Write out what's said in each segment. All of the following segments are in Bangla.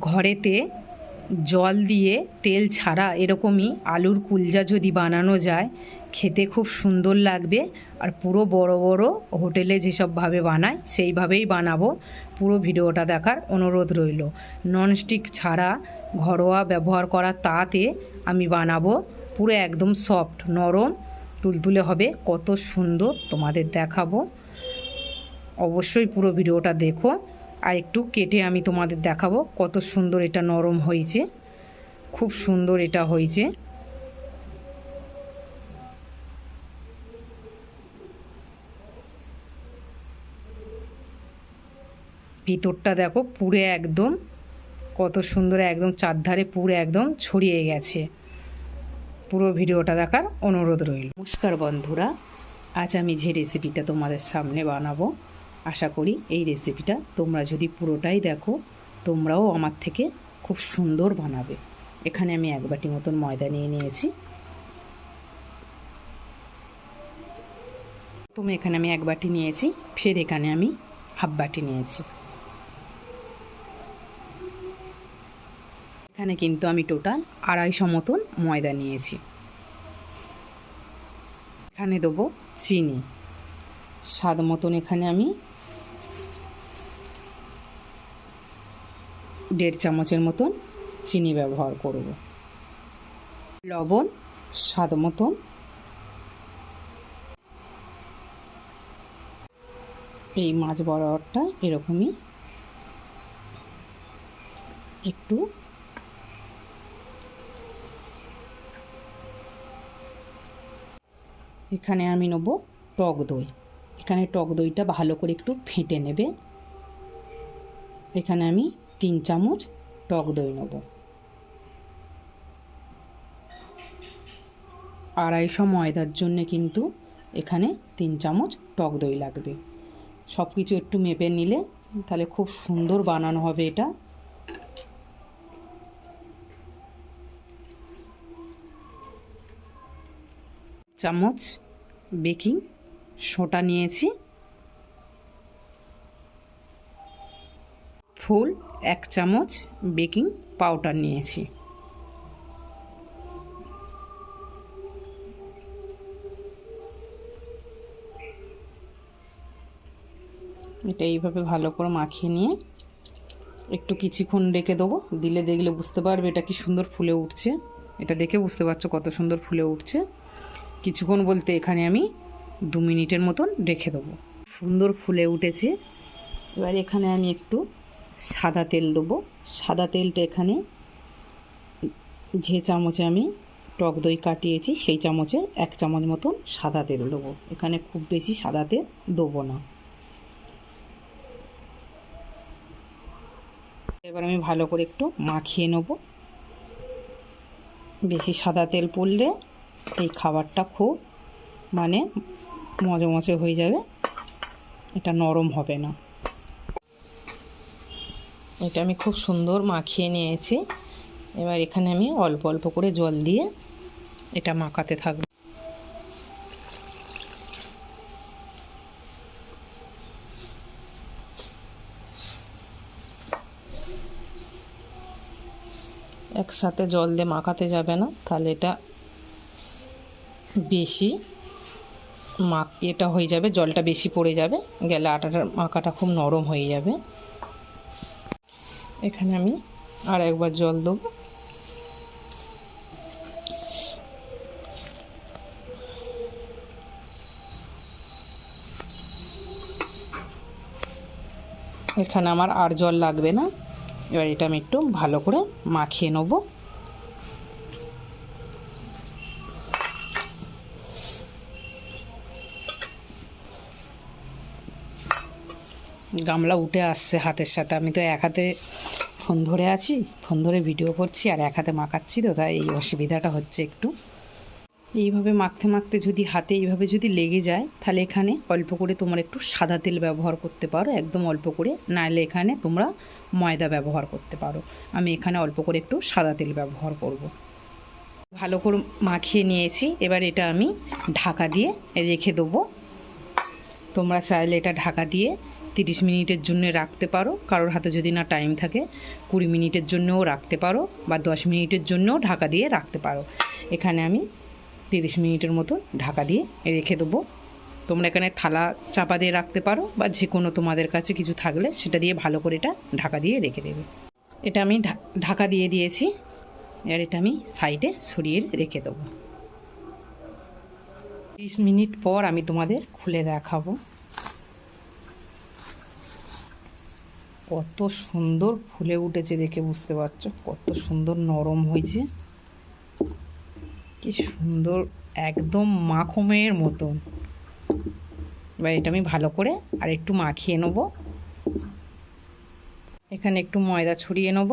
ঘরেতে জল দিয়ে তেল ছাড়া এরকমই আলুর কুলজা যদি বানানো যায়, খেতে খুব সুন্দর লাগবে। আর পুরো বড় বড় হোটেলে যেসবভাবে বানায়, সেইভাবেই বানাবো। পুরো ভিডিওটা দেখার অনুরোধ রইল। ননস্টিক ছাড়া ঘরোয়া ব্যবহার করা তাতে আমি বানাবো পুরো একদম সফট, নরম, তুলতুলে হবে, কত সুন্দর তোমাদের দেখাবো। অবশ্যই পুরো ভিডিওটা দেখো। আর একটু কেটে আমি তোমাদের দেখাবো কত সুন্দর এটা নরম হয়েছে। খুব সুন্দর এটা হয়েছে। ভিতরটা দেখো পুরে একদম, কত সুন্দর একদম, চারধারে পুরো একদম ছড়িয়ে গেছে। পুরো ভিডিওটা দেখার অনুরোধ রইল। নমস্কার বন্ধুরা, আজ আমি যে রেসিপিটা তোমাদের সামনে বানাবো আশা করি এই রেসিপিটা তোমরা যদি পুরোটাই দেখো, তোমরাও আমার থেকে খুব সুন্দর বানাবে। এখানে আমি এক বাটি মতন ময়দা নিয়ে নিয়েছি। তুমি এখানে আমি এক বাটি নিয়েছি, ফের এখানে আমি হাফ বাটি নিয়েছি। এখানে কিন্তু আমি টোটাল আড়াইশো মতন ময়দা নিয়েছি। এখানে দেবো চিনি। স্বাদ মতন এখানে আমি দেড় চামচের মতন চিনি ব্যবহার করব। লবণ, স্বাদ মতন এই মাছ বরাবরটা এরকমই। একটু এখানে আমি নেব টক দই। এখানে টক দইটা ভালো করে একটু ফেটে নেবে। এখানে আমি তিন চামচ টক দই নেব। আড়াইশো ময়দার জন্যে কিন্তু এখানে তিন চামচ টক দই লাগবে। সব কিছু একটু মেপে নিলে তাহলে খুব সুন্দর বানানো হবে এটা। চামচ বেকিং সোটা নিয়েছি। ফুল, এক চামচ বেকিং পাউডার নিয়েছি। এটা এইভাবে ভালো করে মাখিয়ে নিয়ে একটু কিছুক্ষণ রেখে দেবো। দিলে দেখলে বুঝতে পারবে এটা কি সুন্দর ফুলে উঠছে। এটা দেখে বুঝতে পারছ কত সুন্দর ফুলে উঠছে। কিছুক্ষণ বলতে এখানে আমি দু মিনিটের মতন রেখে দেবো। সুন্দর ফুলে উঠেছে। এবার এখানে আমি একটু সাদা তেল দেবো। সাদা তেলটা এখানে যে চামচে আমি টক দই কাটিয়েছি, সেই চামচে এক চামচ মতন সাদা তেল দেবো। এখানে খুব বেশি সাদা তেল দেবো না। এবার আমি ভালো করে একটু মাখিয়ে নেব। বেশি সাদা তেল পড়লে এই খাবারটা খুব মানে মজে মজে হয়ে যাবে। এটা নরম হবে না। এটা আমি খুব সুন্দর মাখিয়ে নিয়েছি। এবার এখানে আমি অল্প অল্প করে জল দিয়ে এটা মাখাতে থাকব। একসাথে জল দিয়ে মাখাতে যাবে না, তাহলে এটা বেশি মাখ এটা হয়ে যাবে, জলটা বেশি পড়ে যাবে, গেলে আটাটার মাখাটা খুব নরম হয়ে যাবে। এখানে আমি আর একবার জল দেবো। এখানে আমার আর জল লাগবে না। এবার এটা আমি একটু ভালো করে মাখিয়ে নেব। গামলা উঠে আসছে হাতের সাথে। আমি তো এক হাতে ফোন ধরে আছি, ফোন ধরে ভিডিও করছি আর এক হাতে মাখাচ্ছি তো, তাই এই অসুবিধাটা হচ্ছে একটু। এইভাবে মাখতে মাখতে যদি হাতে এইভাবে যদি লেগে যায়, তাহলে এখানে অল্প করে তোমার একটু সাদা তেল ব্যবহার করতে পারো, একদম অল্প করে। নাহলে এখানে তোমরা ময়দা ব্যবহার করতে পারো। আমি এখানে অল্প করে একটু সাদা তেল ব্যবহার করব। ভালো করে মাখিয়ে নিয়েছি, এবার এটা আমি ঢাকা দিয়ে রেখে দেবো। তোমরা চাইলে এটা ঢাকা দিয়ে তিরিশ মিনিটের জন্য রাখতে পারো। কারোর হাতে যদি না টাইম থাকে, কুড়ি মিনিটের জন্যও রাখতে পারো বা দশ মিনিটের জন্যও ঢাকা দিয়ে রাখতে পারো। এখানে আমি তিরিশ মিনিটের মতো ঢাকা দিয়ে রেখে দেবো। তোমরা এখানে থালা চাপা দিয়ে রাখতে পারো বা যে কোনো তোমাদের কাছে কিছু থাকলে সেটা দিয়ে ভালো করে এটা ঢাকা দিয়ে রেখে দেবে। এটা আমি ঢাকা দিয়ে দিয়েছি। আর এটা আমি সাইডে সরিয়ে রেখে দেবো। তিরিশ মিনিট পর আমি তোমাদের খুলে দেখাবো। কত সুন্দর ফুলে উঠেছে দেখে বুঝতে পারছ? কত সুন্দর নরম হয়েছে। কি সুন্দর, একদম মাখমের মতন। এবার এটা আমি ভালো করে আর একটু মাখিয়ে নেব। এখানে একটু ময়দা ছড়িয়ে নেব।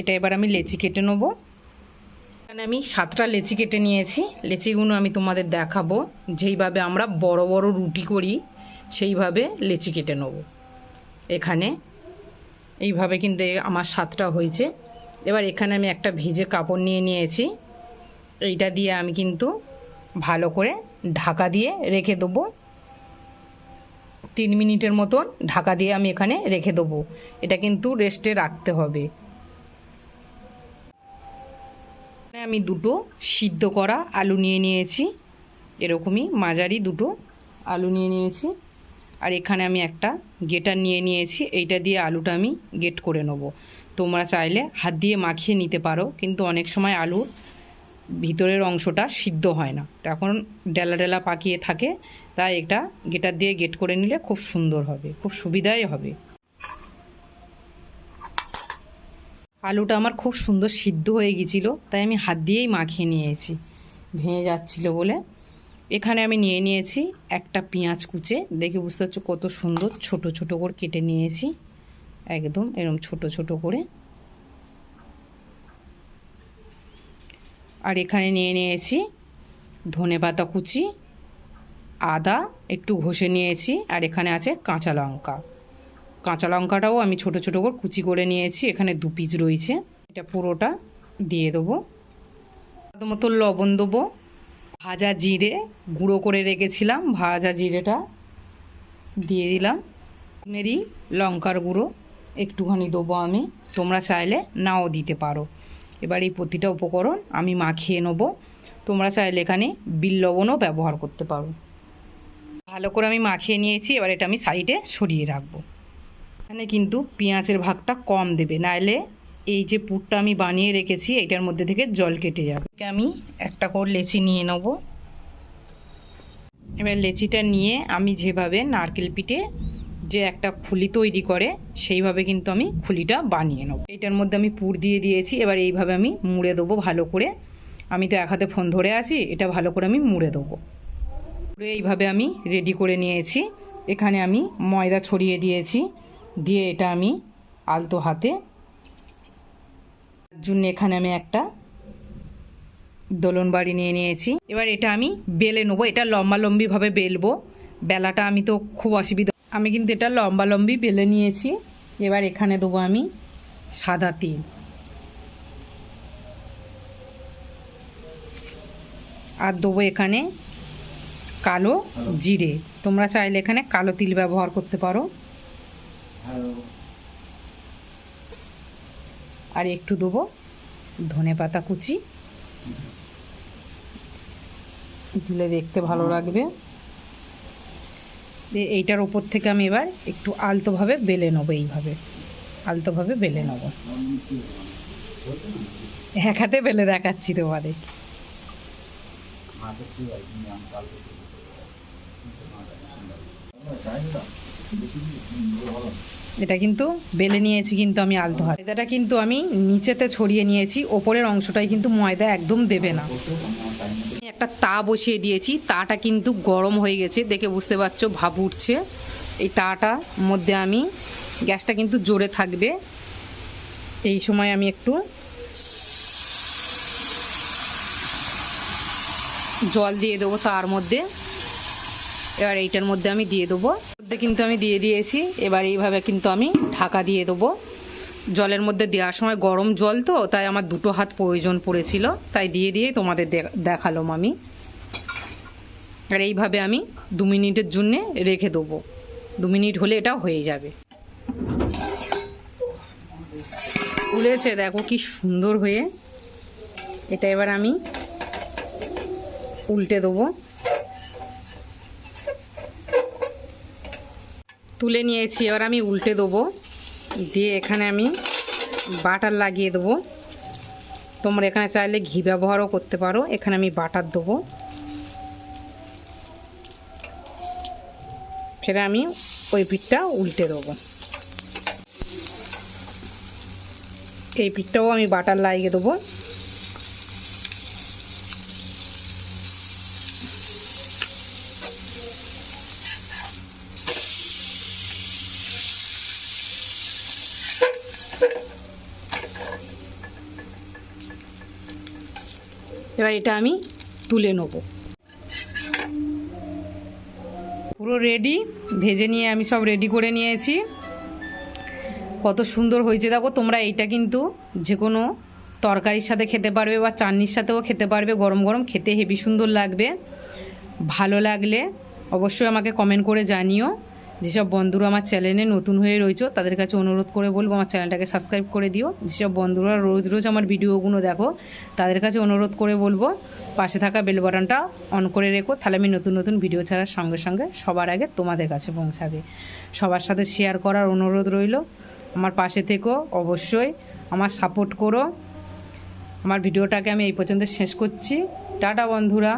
এটা এবার আমি লেচি কেটে নেব। এখানে আমি সাতটা লেচি কেটে নিয়েছি। লেচিগুলো আমি তোমাদের দেখাবো। যেইভাবে আমরা বড় বড় রুটি করি, সেইভাবে লেচি কেটে নেব। এখানে এইভাবে কিন্তু আমার সাতটা হয়েছে। এবার এখানে আমি একটা ভিজে কাপড় নিয়ে নিয়েছি। এইটা দিয়ে আমি কিন্তু ভালো করে ঢাকা দিয়ে রেখে দেবো। তিন মিনিটের মতন ঢাকা দিয়ে আমি এখানে রেখে দেবো। এটা কিন্তু রেস্টে রাখতে হবে। আমি দুটো সিদ্ধ করা আলু নিয়ে নিয়েছি। এরকমই মাঝারি দুটো আলু নিয়ে নিয়েছি। আর এখানে আমি একটা গেটার নিয়ে নিয়েছি। এইটা দিয়ে আলুটা আমি গেট করে নেব। তোমরা চাইলে হাত দিয়ে মাখিয়ে নিতে পারো, কিন্তু অনেক সময় আলুর ভিতরের অংশটা সিদ্ধ হয় না। তখন ডেলা ডেলা পাকিয়ে থাকে, তাই এটা গেটার দিয়ে গেট করে নিলে খুব সুন্দর হবে, খুব সুবিধাই হবে। আলুটা আমার খুব সুন্দর সিদ্ধ হয়ে গিয়েছিল, তাই আমি হাত দিয়েই মাখিয়ে নিয়েছি। ভেঙে যাচ্ছিল বলে। এখানে আমি নিয়ে নিয়েছি একটা পেঁয়াজ কুচে। দেখে বুঝতে পারছ কত সুন্দর ছোট ছোট করে কেটে নিয়েছি। একদম এরকম ছোট ছোট করে। আর এখানে নিয়ে নিয়েছি ধনে পাতা কুচি, আদা, একটু ঘষে নিয়েছি, আর এখানে আছে কাঁচা লঙ্কা। কাঁচা লঙ্কাটাও আমি ছোট ছোট করে কুচি করে নিয়েছি, এখানে দু পিস রয়েছে। এটা পুরোটা দিয়ে দেবো। মতো লবণ দেবো। ভাজা জিরে গুঁড়ো করে রেখেছিলাম, ভাজা জিরেটা দিয়ে দিলাম। মেরি লঙ্কার গুঁড়ো একটুখানি দেবো আমি, তোমরা চাইলে নাও দিতে পারো। এবার এই প্রতিটা উপকরণ আমি মাখিয়ে নেব। তোমরা চাইলে এখানে বিল লবণও ব্যবহার করতে পারো। ভালো করে আমি মাখিয়ে নিয়েছি, এবার এটা আমি সাইডে সরিয়ে রাখব। এখানে কিন্তু পেঁয়াজের ভাগটা কম দেবে, নাইলে এই যে পুরটা আমি বানিয়ে রেখেছি, এটার মধ্যে থেকে জল কেটে যাবে। আমি একটা করে লেচি নিয়ে নেব। এবার লেচিটা নিয়ে আমি যেভাবে নারকেল পিঠে যে একটা খুলি তৈরি করে, সেইভাবে কিন্তু আমি খুলিটা বানিয়ে নেব। এটার মধ্যে আমি পুর দিয়ে দিয়েছি, এবার এইভাবে আমি মুড়ে দেবো ভালো করে। আমি তো এক হাতে ফোন ধরে আছি, এটা ভালো করে আমি মুড়ে দেবো। পুরো এইভাবে আমি রেডি করে নিয়েছি। এখানে আমি ময়দা ছড়িয়ে দিয়েছি। দিয়ে এটা আমি আলতো হাতে, তার জন্য এখানে আমি একটা দোলন বাড়ি নিয়ে নিয়েছি। এবার এটা আমি বেলে নেব, এটা লম্বা লম্বিভাবে বেলবো। বেলাটা আমি তো খুব অসুবিধা, আমি কিন্তু এটা লম্বা লম্বি বেলে নিয়েছি। এবার এখানে দেবো আমি সাদা তিল। আর দেবো এখানে কালো জিরে। তোমরা চাইলে এখানে কালো তিল ব্যবহার করতে পারো। আর একটু দেবো ধনে পাতা কুচি। দিলে দেখতে ভালো লাগবে। এইটার ওপর থেকে আমি এবার একটু আলতোভাবে বেলে নেব এইভাবে। আলতোভাবে বেলে নেব। এক হাতে বেলে দেখাচ্ছি তোমাদের। এটা কিন্তু বেলে নিয়েছি কিন্তু আমি আলতো হাত। ময়দাটা কিন্তু আমি নিচেতে ছড়িয়ে নিয়েছি, ওপরের অংশটাই কিন্তু ময়দা একদম দেবে না। একটা তা বসিয়ে দিয়েছি, তাটা কিন্তু গরম হয়ে গেছে, দেখে বুঝতে পারছ, ভাব উঠছে। এই তাটা মধ্যে আমি, গ্যাসটা কিন্তু জোরে থাকবে। এই সময় আমি একটু জল দিয়ে দেবো তার মধ্যে। এবার এইটার মধ্যে আমি দিয়ে দেবো। মধ্যে কিন্তু আমি দিয়ে দিয়েছি। এবার এইভাবে কিন্তু আমি ঢাকা দিয়ে দেবো। জলের মধ্যে দেওয়ার সময় গরম জল তো, তাই আমার দুটো হাত প্রয়োজন পড়েছিল। তাই দিয়ে দিয়ে তোমাদের দেখালাম আমি। আর এইভাবে আমি দু মিনিটের জন্যে রেখে দেবো। দু মিনিট হলে এটা হয়ে যাবে। ফুলেছে, দেখো কি সুন্দর হয়ে। এটা এবার আমি উল্টে দেবো। তুলে নিয়েছি, এবার আমি উল্টে দেবো। দিয়ে এখানে আমি বাটার লাগিয়ে দেবো। তোমরা এখানে চাইলে ঘি ব্যবহারও করতে পারো। এখানে আমি বাটার দেবো। ফের আমি ওই পিঠটা উল্টে দেবো। এই পিঠটাও আমি বাটার লাগিয়ে দেবো। এটা আমি তুলে নেব। পুরো রেডি ভেজে নিয়ে আমি সব রেডি করে নিয়েছি। কত সুন্দর হয়েছে দেখো, তোমরা এইটা কিন্তু যে কোনো তরকারির সাথে খেতে পারবে বা চাটনির সাথেও খেতে পারবে, গরম গরম খেতে হেভি সুন্দর লাগবে। ভালো লাগলে অবশ্যই আমাকে কমেন্ট করে জানিও। যেসব বন্ধুরা আমার চ্যানেলে নতুন হয়ে রয়েছে, তাদের কাছে অনুরোধ করে বলব, আমার চ্যানেলটাকে সাবস্ক্রাইব করে দিও। যেসব বন্ধুরা রোজ রোজ আমার ভিডিওগুলো দেখো, তাদের কাছে অনুরোধ করে বলব, পাশে থাকা বেল বাটনটা অন করে রেখো, তাহলে আমি নতুন নতুন ভিডিও ছাড়ার সঙ্গে সঙ্গে সবার আগে তোমাদের কাছে পৌঁছাবে। সবার সাথে শেয়ার করার অনুরোধ রইল। আমার পাশে থেকো, অবশ্যই আমার সাপোর্ট করো। আমার ভিডিওটাকে আমি এই পর্যন্ত শেষ করছি। টাটা বন্ধুরা।